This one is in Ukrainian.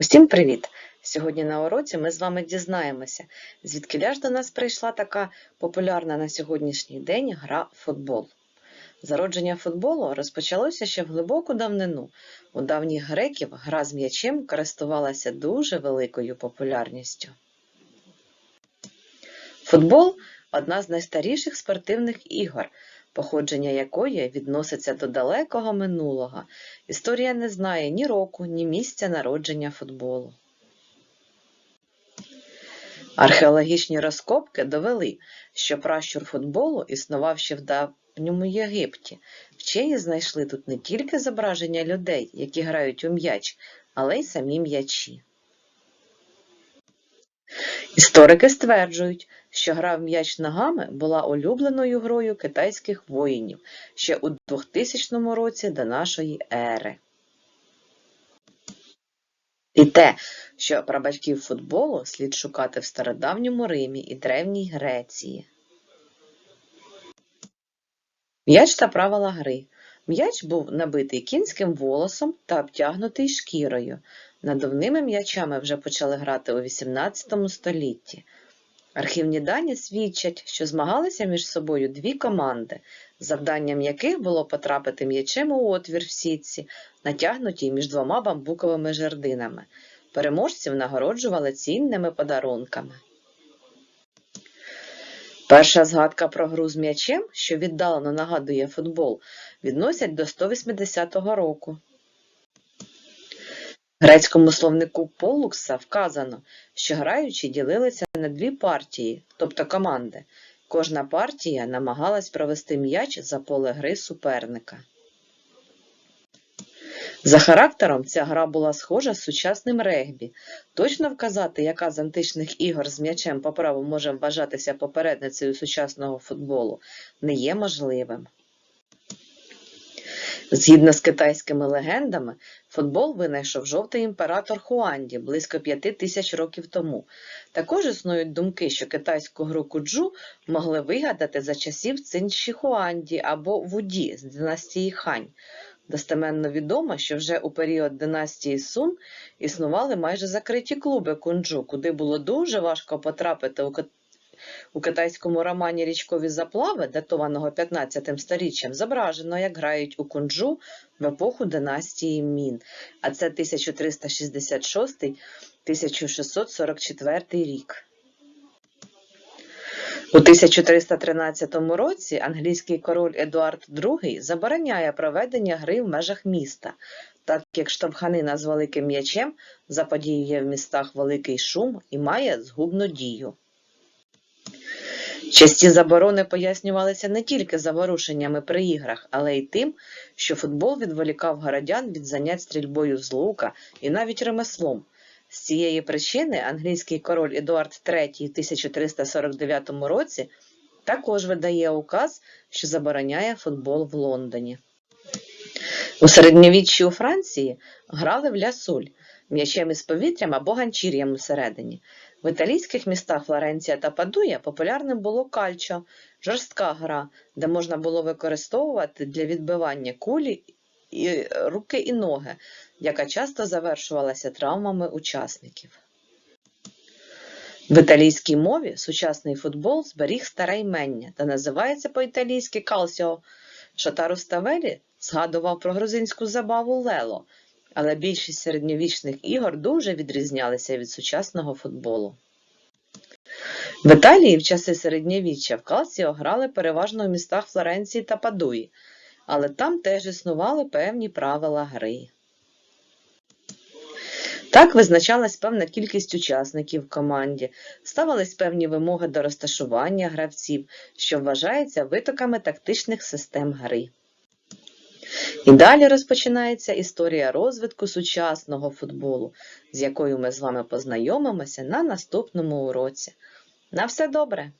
Усім привіт! Сьогодні на уроці ми з вами дізнаємося, звідки ж до нас прийшла така популярна на сьогоднішній день гра футбол. Зародження футболу розпочалося ще в глибоку давнину. У давніх греків гра з м'ячем користувалася дуже великою популярністю. Футбол одна з найстаріших спортивних ігор, походження якої відноситься до далекого минулого. Історія не знає ні року, ні місця народження футболу. Археологічні розкопки довели, що пращур футболу існував ще в давньому Єгипті. Вчені знайшли тут не тільки зображення людей, які грають у м'яч, але й самі м'ячі. Історики стверджують, що гра в м'яч ногами була улюбленою грою китайських воїнів ще у 2000 році до нашої ери. І те, що прабатьків футболу слід шукати в стародавньому Римі і Древній Греції. М'яч та правила гри. М'яч був набитий кінським волосом та обтягнутий шкірою. Надувними м'ячами вже почали грати у XVIII столітті. Архівні дані свідчать, що змагалися між собою дві команди, завданням яких було потрапити м'ячем у отвір в сітці, натягнутій між двома бамбуковими жердинами. Переможців нагороджували цінними подарунками. Перша згадка про гру з м'ячем, що віддалено нагадує футбол, відносять до 180-го року. Грецькому словнику Полукса вказано, що граючі ділилися на дві партії, тобто команди. Кожна партія намагалась провести м'яч за поле гри суперника. За характером ця гра була схожа з сучасним регбі. Точно вказати, яка з античних ігор з м'ячем по праву може вважатися попередницею сучасного футболу, не є можливим. Згідно з китайськими легендами, футбол винайшов жовтий імператор Хуанді близько п'яти тисяч років тому. Також існують думки, що китайську гру куджу могли вигадати за часів Цинші Хуанді або Вуді з династії Хань. Достеменно відомо, що вже у період династії Сун існували майже закриті клуби кунджу, куди було дуже важко потрапити у у китайському романі Річкові заплави, датованого 15 сторіччям, зображено, як грають у кунджу в епоху династії Мін, а це 1366-1644 рік. У 1313 році англійський король Едуард II забороняє проведення гри в межах міста, так як штовханина з великим м'ячем заподіює в містах великий шум і має згубну дію. Часті заборони пояснювалися не тільки заворушеннями при іграх, але й тим, що футбол відволікав городян від занять стрільбою з лука і навіть ремеслом. З цієї причини англійський король Едуард III в 1349 році також видає указ, що забороняє футбол в Лондоні. У середньовіччі у Франції грали в лясуль м'ячем із повітрям або ганчір'ям усередині. В італійських містах Флоренція та Падуя популярним було кальчо, жорстка гра, де можна було використовувати для відбивання кулі і руки і ноги, яка часто завершувалася травмами учасників. В італійській мові сучасний футбол зберіг старе ймення та називається по-італійськи калсіо. Шатару Ставелі згадував про грузинську забаву лело, але більшість середньовічних ігор дуже відрізнялися від сучасного футболу. В Італії в часи середньовіччя в Калсіо грали переважно в містах Флоренції та Падуї, але там теж існували певні правила гри. Так визначалась певна кількість учасників в команді, ставились певні вимоги до розташування гравців, що вважається витоками тактичних систем гри. І далі розпочинається історія розвитку сучасного футболу, з якою ми з вами познайомимося на наступному уроці. На все добре!